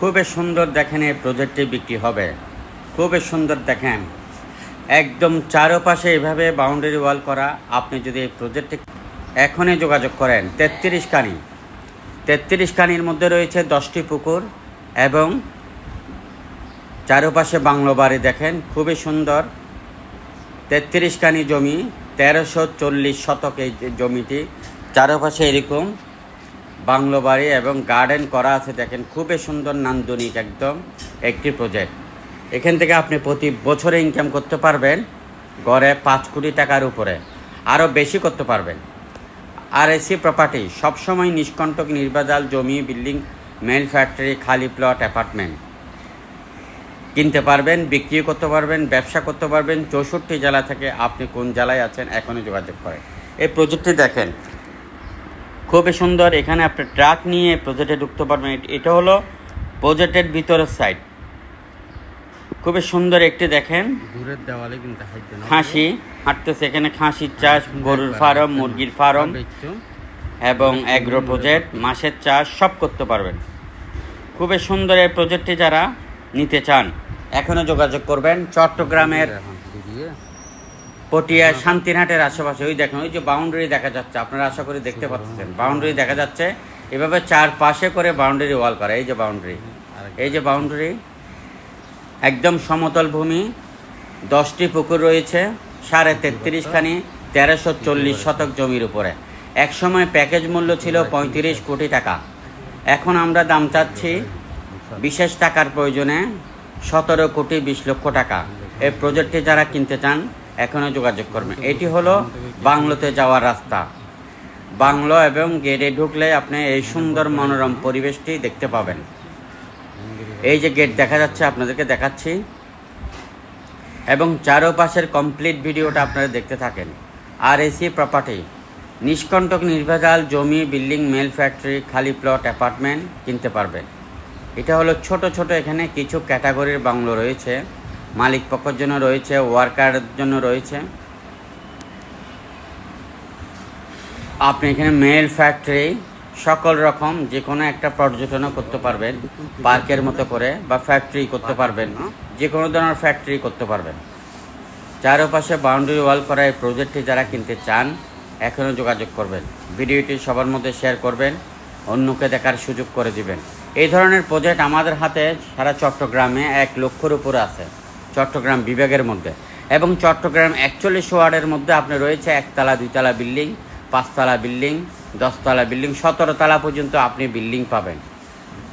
খুবই সুন্দর দেখেন এই প্রজেক্টটি বিক্রি হবে। খুবই সুন্দর দেখেন। একদম চারপাশে এভাবে বাউন্ডারি ওয়াল করা, আপনি যদি এই প্রজেক্টে এখনই যোগাযোগ করেন, তেত্রিশ কানি। তেত্রিশ কানির মধ্যে রয়েছে দশটি পুকুর এবং চারপাশে বাংলো বাড়ি দেখেন, খুবই সুন্দর। তেত্রিশ কানি জমি, তেরোশো চল্লিশ শতক এই জমিটি। চারপাশে এরকম বাংলো বাড়ি এবং গার্ডেন করা আছে, দেখেন, খুবই সুন্দর, নান্দনিক একদম একটি প্রজেক্ট এখান থেকে আপনি প্রতি বছরে ইনকাম করতে পারবেন গড়ে পাঁচ কোটি টাকার উপরে, আরও বেশি করতে পারবেন। আর এসি প্রপার্টি সবসময় নিষ্কণ্টক, নির্বাজাল জমি, বিল্ডিং মেল ফ্যাক্টরি খালি প্লট অ্যাপার্টমেন্ট কিনতে পারবেন বিক্রি করতে পারবেন, ব্যবসা করতে পারবেন, চৌষট্টি জেলা থেকে আপনি কোন জেলায় আছেন, এখনই যোগাযোগ করেন। এই প্রজেক্টটি দেখেন খুবই সুন্দর। এখানে আপনি ট্রাক নিয়ে প্রজেক্টে ঢুকতে পারবেন। এটা হলো প্রজেক্টের ভিতরের সাইড খুবই সুন্দর একটি দেখেন। দূরের দেওয়ালে কিন্তু খাসি হাঁটতেছে এখানে খাসির চাষ গরুর ফার্ম মুরগির ফার্ম এবং অ্যাগ্রো প্রজেক্ট মাছের চাষ সব করতে পারবেন। খুবই সুন্দর এই প্রজেক্টটি যারা নিতে চান এখনও যোগাযোগ করবেন চট্টগ্রামের পটিয়া শান্তিরহাটের আশেপাশে। ওই দেখেন ওই যে বাউন্ডারি দেখা যাচ্ছে আপনারা আশা করি দেখতে পাচ্ছেন। বাউন্ডারি দেখা যাচ্ছে এভাবে চার পাশে করে বাউন্ডারি ওয়াল করা এই যে বাউন্ডারি এই যে বাউন্ডারি একদম সমতল ভূমি দশটি পুকুর রয়েছে সাড়ে তেত্রিশখানি তেরোশো চল্লিশ শতক জমির উপরে। একসময় প্যাকেজ মূল্য ছিল পঁয়ত্রিশ কোটি টাকা। এখন আমরা দাম চাচ্ছি বিশেষ টাকার প্রয়োজনে সতেরো কোটি বিশ লক্ষ টাকা। এই প্রজেক্টটি যারা কিনতে চান এখনও যোগাযোগ করবেন এটি হলো বাংলোতে যাওয়ার রাস্তা। বাংলো এবং গেটে ঢুকলে আপনি এই সুন্দর মনোরম পরিবেশটি দেখতে পাবেন। এই যে গেট দেখা যাচ্ছে, আপনাদেরকে দেখাচ্ছি। এবং চারোপাশের কমপ্লিট ভিডিওটা আপনারা দেখতে থাকেন। আর এসি প্রপার্টি নিষ্কণ্টক নির্ভেজাল জমি, বিল্ডিং, মেল ফ্যাক্টরি, খালি প্লট, অ্যাপার্টমেন্ট কিনতে পারবেন। এটা হলো ছোট ছোট, এখানে কিছু ক্যাটাগরির বাংলো রয়েছে। মালিক পক্ষের জন্য রয়েছে ওয়ার্কারের জন্য রয়েছে। আপনি এখানে মেল ফ্যাক্টরি সকল রকম যে কোনো একটা পর্যটনও করতে পারবেন, পার্কের মতো করে বা ফ্যাক্টরি করতে পারবেন যে কোনো ধরনের ফ্যাক্টরি করতে পারবেন। চারপাশে বাউন্ডারি ওয়াল করা এই প্রজেক্টটি যারা কিনতে চান, এখনও যোগাযোগ করবেন। ভিডিওটি সবার মধ্যে শেয়ার করবেন, অন্যকে দেখার সুযোগ করে দিবেন। এই ধরনের প্রজেক্ট আমাদের হাতে সারা চট্টগ্রামে এক লক্ষর উপরে আছে। চট্টগ্রাম বিভাগের মধ্যে। এবং চট্টগ্রাম একচল্লিশ ওয়ার্ডের মধ্যে আপনি রয়েছে একতলা, দুইতলা বিল্ডিং, পাঁচতলা বিল্ডিং, দশতলা বিল্ডিং সতেরো তলা পর্যন্ত আপনি বিল্ডিং পাবেন।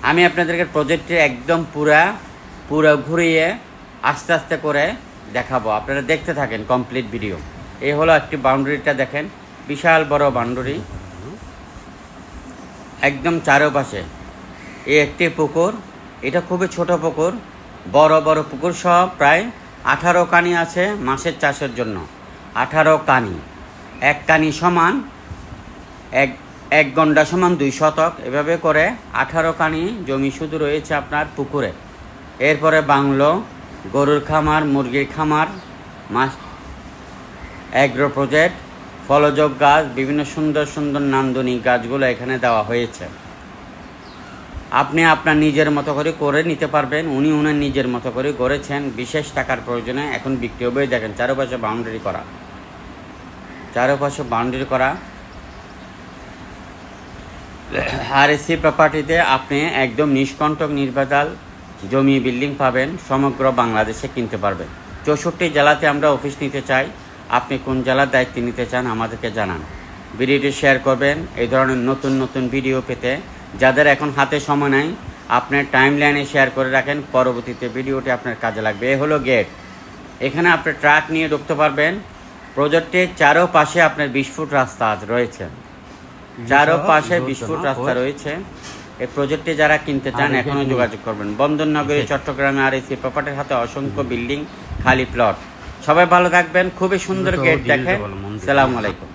আমি আপনাদেরকে প্রজেক্টটি একদম পুরা, পুরো ঘুরিয়ে আস্তে আস্তে করে দেখাবো। আপনারা দেখতে থাকেন কমপ্লিট ভিডিও এই হলো একটি বাউন্ডারিটা দেখেন, বিশাল বড় বাউন্ডারি। একদম চারোপাশে। এই একটি পুকুর, এটা খুবই ছোট পুকুর। বড় বড় পুকুর সহ প্রায় আঠারো কানি আছে মাছের চাষের জন্য। আঠারো কানি। এক কানি সমান এক এক গন্ডা সমান দুই শতক। এভাবে করে আঠারো কানি জমি শুধু রয়েছে আপনার পুকুরে। এরপরে বাংলো, গরুর খামার, মুরগির খামার, মাছ, অ্যাগ্রো প্রজেক্ট, ফলযোগ গাছ, বিভিন্ন সুন্দর সুন্দর নান্দনিক গাছগুলো এখানে দেওয়া হয়েছে। আপনি আপনার নিজের মতো করে করে নিতে পারবেন। উনি উনার নিজের মতো করে করেছেন। বিশেষ টাকার প্রয়োজনে এখন বিক্রি হবে। দেখেন, চারপাশে বাউন্ডারি করা। চারপাশে বাউন্ডারি করা। আর এসি প্রপার্টিতে আপনি একদম নিষ্কণ্টক নির্ভেজাল জমি বিল্ডিং পাবেন। সমগ্র বাংলাদেশে কিনতে পারবেন। চৌষট্টি জেলাতে আমরা অফিস নিতে চাই। আপনি কোন জেলার দায়িত্ব নিতে চান আমাদেরকে জানান। ভিডিওটি শেয়ার করবেন। এই ধরনের নতুন নতুন ভিডিও পেতে যাদের এখন হাতে সময় নাই আপনার টাইম লাইনে শেয়ার করে রাখেন পরবর্তীতে ভিডিওটি আপনার কাজে লাগবে। এ হলো গেট এখানে আপনি ট্রাক নিয়ে ঢুকতে পারবেন। প্রজেক্টের চারো পাশে আপনার বিশ ফুট রাস্তা রয়েছে। চারো পাশে বিশ ফুট রাস্তা রয়েছে। এই প্রজেক্টে যারা কিনতে চান এখনও যোগাযোগ করবেন। বন্দরনগরী চট্টগ্রামে আর এসি প্রপার্টির হাতে অসংখ্য বিল্ডিং খালি প্লট সবাই ভালো থাকবেন। খুবই সুন্দর গেট দেখেন। সালাম আলাইকুম।